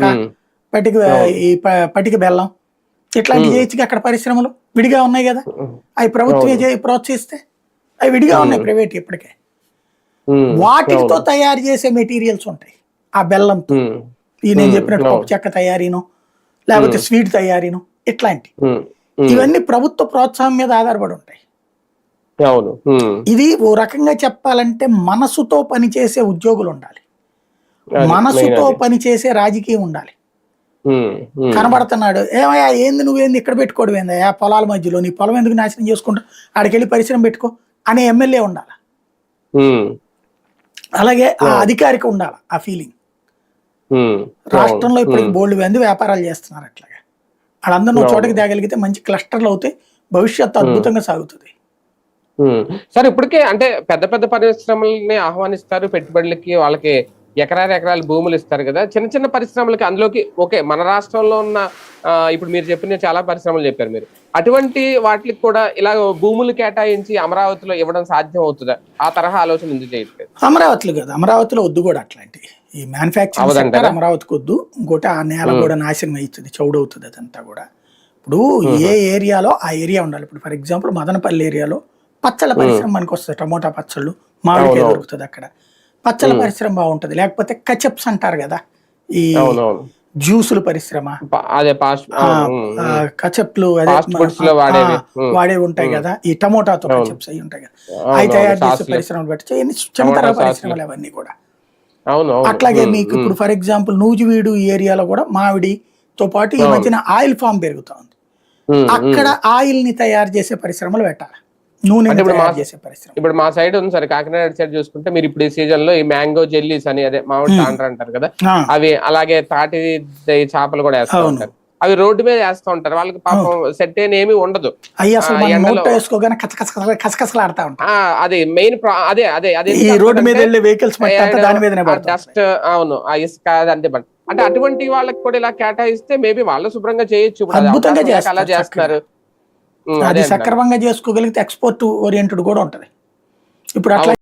చెక్క పటిక ఈ పటిక బెల్లం. ఇట్లాంటివి చేయొచ్చుగా అక్కడ పరిశ్రమలు విడిగా ఉన్నాయి కదా? అవి ప్రభుత్వమే చేయి ప్రోత్సహిస్తే అవి విడిగా ఉన్నాయి ప్రైవేట్ ఇప్పటికే. వాటితో తయారు చేసే మెటీరియల్స్ ఉంటాయి ఆ బెల్లంతో. ఈ నేను చెప్పినట్టు పప్పు చెక్క తయారీను లేకపోతే స్వీట్ తయారీను ఇట్లాంటి. ఇవన్నీ ప్రభుత్వ ప్రోత్సాహం మీద ఆధారపడి ఉంటాయి. ఇది ఓ రకంగా చెప్పాలంటే మనసుతో పనిచేసే ఉద్యోగులు ఉండాలి. మనసుతో. పనిచేసే రాజకీయం ఉండాలి. కనబడుతున్నాడు. ఏమయ్యా ఏంది నువ్వేంది ఇక్కడ పెట్టుకోవడం ఏందయ్యా పొలాల మధ్యలో నీ పొలం ఎందుకు నాశనం చేసుకుంటా? ఆడికి వెళ్ళి పరిశ్రమ పెట్టుకో అనే ఎమ్మెల్యే ఉండాలి. అలాగే ఆ అధికారికి ఉండాలి ఆ ఫీలింగ్ రాష్ట్రంలో ఇప్పటికి బోల్డ్ మంది వ్యాపారాలు చేస్తున్నారు అట్లాగా. వాళ్ళందరూ నువ్వు చోటకి తేగలిగితే మంచి క్లస్టర్లు అవుతాయి భవిష్యత్తు అద్భుతంగా సాగుతుంది. సార్ ఇప్పటికే అంటే పెద్ద పెద్ద పరిశ్రమల్ని ఆహ్వానిస్తారు పెట్టుబడులకి వాళ్ళకి ఎకరాలు ఎకరాలు భూములు ఇస్తారు కదా. చిన్న చిన్న పరిశ్రమలకి అందులోకి ఓకే మన రాష్ట్రంలో ఉన్న ఇప్పుడు మీరు చెప్పిన చాలా పరిశ్రమలు చెప్పారు మీరు. అటువంటి వాటికి కూడా ఇలా భూములు కేటాయించి అమరావతిలో ఇవ్వడం సాధ్యం అవుతుందా ఆ తరహా ఆలోచన ఎందుకు చేయట్లేదు? అమరావతిలో కాదు. అమరావతిలో వద్దు కూడా అట్లాంటివి ఈ మ్యానుఫ్యాక్చరింగ్? సెక్టర్ అమరావతికి వద్దు. ఇంకోటి ఆ నేల కూడా నాశనం అవుతుంది చౌడవుతుంది అదంతా కూడా. ఇప్పుడు ఏ ఏరియాలో ఆ ఏరియా ఉండాలి. ఇప్పుడు ఫర్ ఎగ్జాంపుల్ మదనపల్లి ఏరియాలో పచ్చళ్ళ పరిశ్రమ మనకి వస్తుంది టమోటా పచ్చళ్ళు మామిడికాయ. దొరుకుతుంది అక్కడ. పచ్చళ్ళ పరిశ్రమ బాగుంటది. లేకపోతే కచప్స్ అంటారు కదా ఈ జ్యూసుల పరిశ్రమ అదే కచప్లు వాడేవి. ఉంటాయి కదా ఈ టమోటాతో కచప్స్ అవి ఉంటాయి కదా. అవి తయారు చేసే. పరిశ్రమలు పెట్టి చిన్న పరిశ్రమలు అవన్నీ కూడా. అట్లాగే మీకు. ఇప్పుడు ఫర్ ఎగ్జాంపుల్ నూజివీడు ఈ ఏరియాలో కూడా మామిడితో పాటు ఈ మధ్యన ఆయిల్ ఫామ్ పెరుగుతా ఉంది. అక్కడ ఆయిల్ని తయారు చేసే పరిశ్రమలు పెట్టాలి? నూనె ఇప్పుడు మా- ఇప్పుడు మా సైడ్ ఉంది సరే కాకినాడ సైడ్ చూసుకుంటే మీరు ఇప్పుడు ఈ సీజన్లో ఈ మ్యాంగో జెల్లీస్ అని అదే మామిడి తాండ్ర అంటారు కదా అవి అలాగే తాటి చేపలు కూడా వేస్తూ. ఉంటారు. అవి రోడ్డు మీద వేస్తూ ఉంటారు. వాళ్ళకి పాపం సెట్ అయిన ఏమీ ఉండదు. అది మెయిన్ అదే అదే అదే రోడ్డు మీద వెహికల్స్ డస్ట్ అవును ఆ ఇసుక అంటే అటువంటి వాళ్ళకి కూడా ఇలా కేటాయిస్తే మేబీ వాళ్ళు శుభ్రంగా చేయొచ్చు. అలా చేస్తారు చేస్తున్నారు అది. సక్రమంగా చేసుకోగలిగితే ఎక్స్పోర్ట్ ఓరియంటెడ్ కూడా ఉంటది ఇప్పుడు అట్లా